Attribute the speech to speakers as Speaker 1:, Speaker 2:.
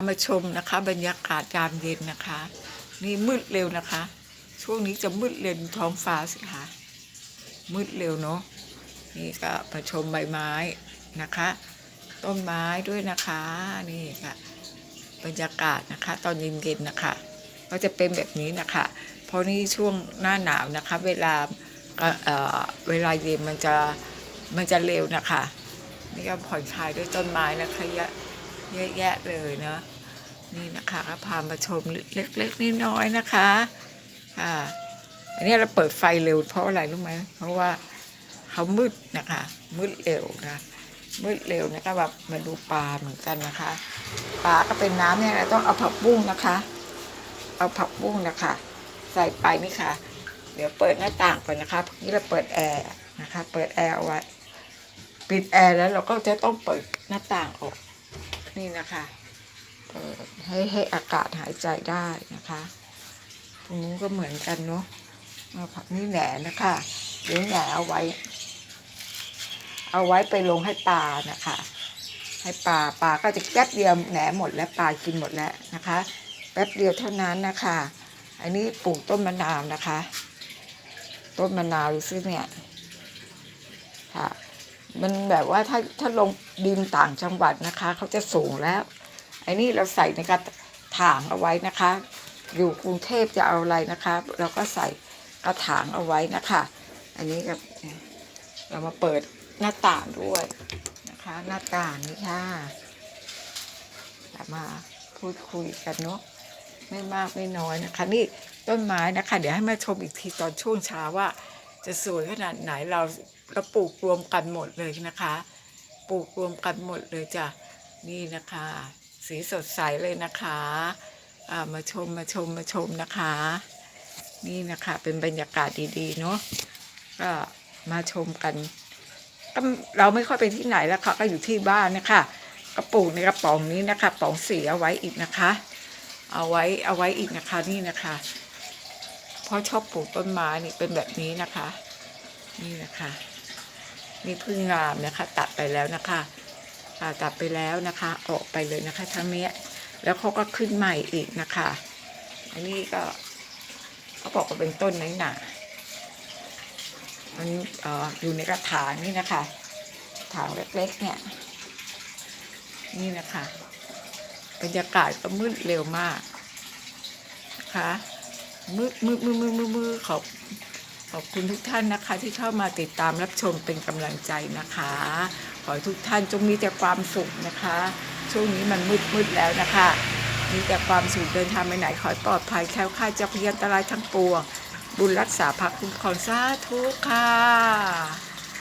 Speaker 1: มาชมนะคะ บรรยากาศยามเย็นนะคะ นี่มืดเร็วนะคะ ช่วงนี้จะมืดเร็วท้องฟ้าสิคะมืดเร็วเนาะนี่ก็มาชมใบไม้นะคะ ต้นไม้ด้วยนะคะนี่ค่ะบรรยากาศนะคะ ตอนเย็นๆนะคะ ก็จะเป็นแบบนี้นะคะ เพราะนี่ช่วงหน้าหนาวนะคะ เวลาเอ่อเอ่อเวลาเย็นมันจะมันจะเร็วนะคะ นี่ก็ผ่อนคลายด้วยต้นไม้นะคะ เยอะแยะเลยเนาะนี่นะคะก็พามาชมเล็กๆน้อยๆนะคะค่ะอันนี้เราเปิดไฟเร็วเพราะอะไรรู้ไหมเพราะว่าเขามืดนะคะมืดเร็วนะมืดเร็วนะคะแบบมาดูปลาเหมือนกันนะคะปลาก็เป็นน้ำเนี่ยเราต้องเอาผักบุ้งนะคะ เอาผักบุ้งนะคะ ใส่ไปนี่ค่ะ เดี๋ยวเปิดหน้าต่างก่อนนะคะนี่เราเปิดแอร์นะคะ เปิดแอร์เอาไว้ปิดแอร์แล้วเราก็จะต้องเปิดหน้าต่างออก นี่นะคะเปิดให้ให้อากาศหายใจได้นะคะตรงนู้นก็เหมือนกันเนาะเอาผักนี่แหนนะคะเดี๋ยวแหนเอาไว้ เอาไว้ไปลงให้ปลานะคะ ให้ปลาปลาก็จะแป๊บเดียวแหนหมดแล้วปลากินหมดแล้วนะคะ แป๊บเดียวเท่านั้นนะคะ อันนี้ปลูกต้นมะนาวนะคะ ต้นมะนาวดูซิเนี่ยค่ะ มันแบบว่าถ้าถ้าลงดินต่างจังหวัดนะคะเขาจะสูงแล้วไอ้นี่เราใส่ในกระถางเอาไว้นะคะ อยู่กรุงเทพจะเอาอะไรนะคะ เราก็ใส่กระถางเอาไว้นะคะ อันนี้ก็เรามาเปิดหน้าต่างด้วยนะคะ หน้าต่างนี่ค่ะจะมาพูดคุยกันเนาะไม่มากไม่น้อยนะคะ นี่ต้นไม้นะคะ เดี๋ยวให้มาชมอีกทีตอนช่วงเช้าว่า จะสวยขนาดไหนเราเราปลูกรวมกันหมดเลยนะคะ ปลูกรวมกันหมดเลยจ้ะนี่นะคะ สีสดใสเลยนะคะามาชมมาชมมาชมนะคะ นี่นะคะเป็นบรรยากาศดีๆเนาะก็มาชมกันก็เราไม่ค่อยไปที่ไหนแล้วค่ะก็อยู่ที่บ้านนะคะก็ปลูกในกระป๋องนี้นะคะป๋องสีเอาไว้อีกนะคะ เอาไว้เอาไว้อีกนะคะนี่นะคะ พราะชอบปลูกต้นไม้นี่เป็นแบบนี้นะคะ นี่นะคะนี่พึ่งงามนะคะ ตัดไปแล้วนะคะตัดไปแล้วนะคะ ออกไปเลยนะคะ ทั้งเนี้ยแล้วเขาก็ขึ้นใหม่อีกนะคะ อันนี้ก็เขาบอกว่าเป็นต้นไม้หนามันเอ่ออยู่ในกระถางนี่นะคะถางเล็กๆเนี่ย นี่นะคะบรรยากาศก็มืดเร็วมากนะคะ มืดมืดมืดมืดมืดมือขอบขอบคุณทุกท่านนะคะ ที่เข้ามาติดตามรับชมเป็นกำลังใจนะคะ ขอให้ทุกท่านจงมีแต่ความสุขนะคะ ช่วงนี้มันมืดมืดแล้วนะคะ มีแต่ความสุขเดินทางไปไหนขอปลอดภัยแคล้วคลาดจากพยันตรายทั้งปวง บุญรักษาภักคุ้มครองสาธุค่ะ